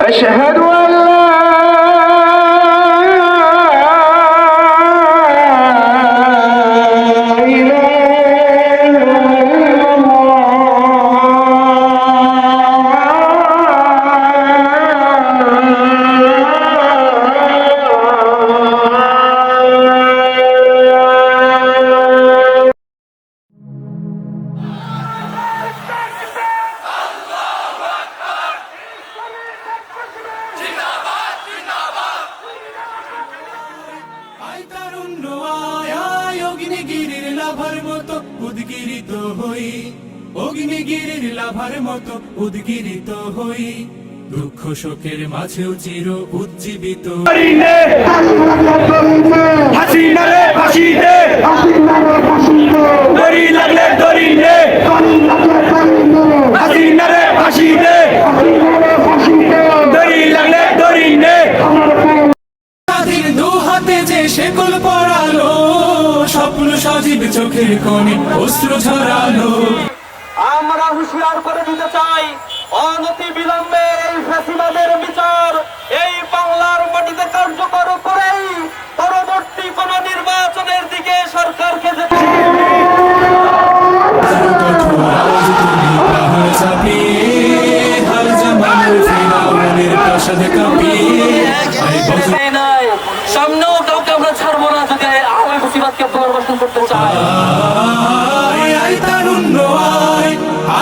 أشهد أن لا লাভার মতো উদ্গিরিত হই। অগ্নিগিরির লাভার মতো উদ্গিরিত হই। দুঃখ শোকের মাঝেও চির উজ্জীবিত। হাসিনা রে শেকল পড়ালো স্বপ্ন সজীব চোখের কোণে অস্ত্র ঝরালো। আমরা হুঁশিয়ার করে দিতে চাই অনতি বিলম্বে এই ফ্যাসিবাদের বিচার এই বাংলার মাটিতে কার্যকর করেই পরবর্তী কোন নির্বাচনের দিকে সরকারকে যেতে ফেরাউনের কাঁপিয়ে।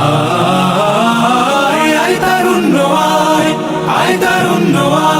আয় আয় তারুণ্য আয় আয় তারুণ্য আয়